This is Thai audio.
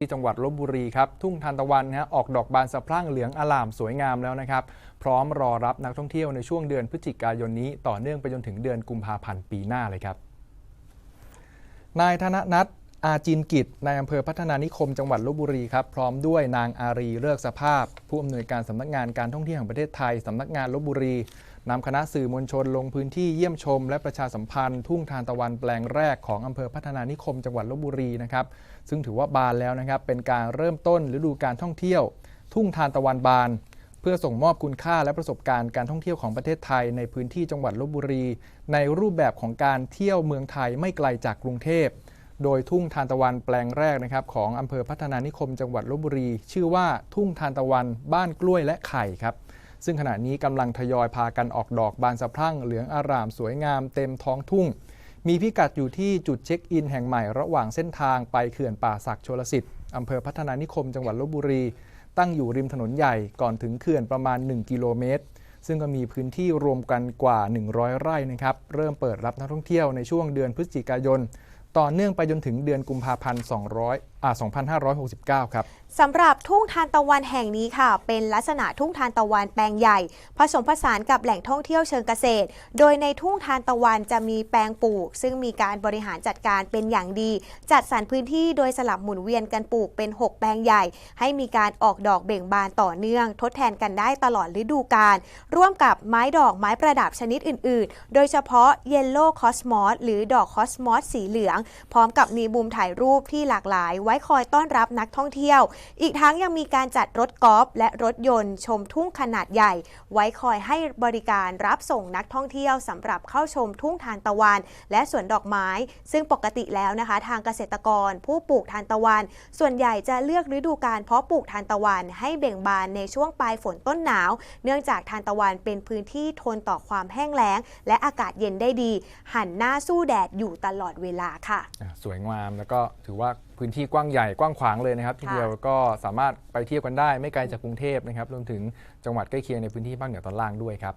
ที่จังหวัดลบบุรีครับทุ่งทานตะวันนะฮะออกดอกบานสะพรั่งเหลืองอลามสวยงามแล้วนะครับ พร้อมรอรับนักท่องเที่ยวในช่วงเดือนพฤศจิกายนนี้ต่อเนื่องไปจนถึงเดือนกุมภาพันธ์ปีหน้าเลยครับ นายธนนัทอาจินกิจนายอำเภอพัฒนานิคมจังหวัดลบบุรีครับพร้อมด้วยนางอารีเลิกสภาพ ผู้อำนวยการสำนักงานการท่องเที่ยวแห่งประเทศไทยสำนักงานลบบุรี นำคณะสื่อมวลชนลงพื้นที่เยี่ยมชม และประชาสัมพันธ์ ทุ่งทานตะวันแปลงแรกของอำเภอพัฒนานิคมจังหวัดลบบุรีนะครับซึ่งถือว่าบานแล้วนะครับเป็นการเริ่มต้นฤดูการท่องเที่ยว ทุ่งทานตะวันบาน เพื่อส่งมอบคุณค่าและประสบการณ์การท่องเที่ยวของประเทศไทยในพื้นที่จังหวัดลบบุรี ในรูปแบบของการเที่ยวเมืองไทยไม่ไกลจากกรุงเทพโดยทุ่งทานตะวันแปลงแรกนะครับของอำเภอพัฒนานิคมจังหวัดลบบุรี ชื่อว่าทุ่งทานตะวัน บ้านกล้วยและไข่ครับ ซึ่งขณะนี้กำลังทยอยพากันออกดอกบานสะพรั่งเหลืองอารามสวยงามเต็มท้องทุ่ง มีพิกัดอยู่ที่จุดเช็คอินแห่งใหม่ระหว่างเส้นทางไปเขื่อนป่าศักดิ์ชลสิทธิ์อำเภอพัฒนานิคมจังหวัดลบบุรี ตั้งอยู่ริมถนนใหญ่ก่อนถึงเขื่อนประมาณ 1 กิโลเมตรซึ่งก็มีพื้นที่รวมกันกว่า 100 ไร่นะครับ เริ่มเปิดรับนักท่องเที่ยวในช่วงเดือนพฤศจิกายน ต่อเนื่องไปจนถึงเดือนกุมภาพันธ์ 200อ่า2569 ครับสำหรับทุ่งทานตะวันแห่งนี้ค่ะ เป็นลักษณะทุ่งทานตะวันแปลงใหญ่ ผสมผสานกับแหล่งท่องเที่ยวเชิงเกษตร โดยในทุ่งทานตะวันจะมีแปลงปลูก ซึ่งมีการบริหารจัดการเป็นอย่างดี จัดสรรพื้นที่โดยสลับหมุนเวียนกันปลูกเป็น 6 แปลงใหญ่ ให้มีการออกดอกเบ่งบานต่อเนื่อง ทดแทนกันได้ตลอดฤดูกาลร่วมกับไม้ดอกไม้ประดับชนิดอื่น ๆ โดยเฉพาะเยลโล่คอสมอสหรือดอกคอสมอสสีเหลือง พร้อมกับมีมุมถ่ายรูปที่หลากหลายไว้คอยต้อนรับนักท่องเที่ยว อีกทั้งยังมีการจัดรถกอล์ฟและรถยนต์ ชมทุ่งขนาดใหญ่ ไว้คอยให้บริการรับส่งนักท่องเที่ยวสำหรับเข้าชมทุ่งทานตะวัน และสวนดอกไม้ ซึ่งปกติแล้วนะคะ ทางเกษตรกร ผู้ปลูกทานตะวัน ส่วนใหญ่จะเลือกฤดูการเพาะปลูกทานตะวัน ให้เบ่งบานในช่วงปลายฝนต้นหนาว เนื่องจากทานตะวันเป็นพื้นที่ทนต่อความแห้งแล้ง และอากาศเย็นได้ดี หันหน้าสู้แดดอยู่ตลอดเวลาค่ะ สวยงามแล้วก็ถือว่าพื้นที่กว้างใหญ่กว้างขวางเลยนะครับทีเดียวก็สามารถไปเที่ยวกันได้ไม่ไกลจากกรุงเทพนะครับรวมถึงจังหวัดใกล้เคียงในพื้นที่ภาคเหนือตอนล่างด้วยครับ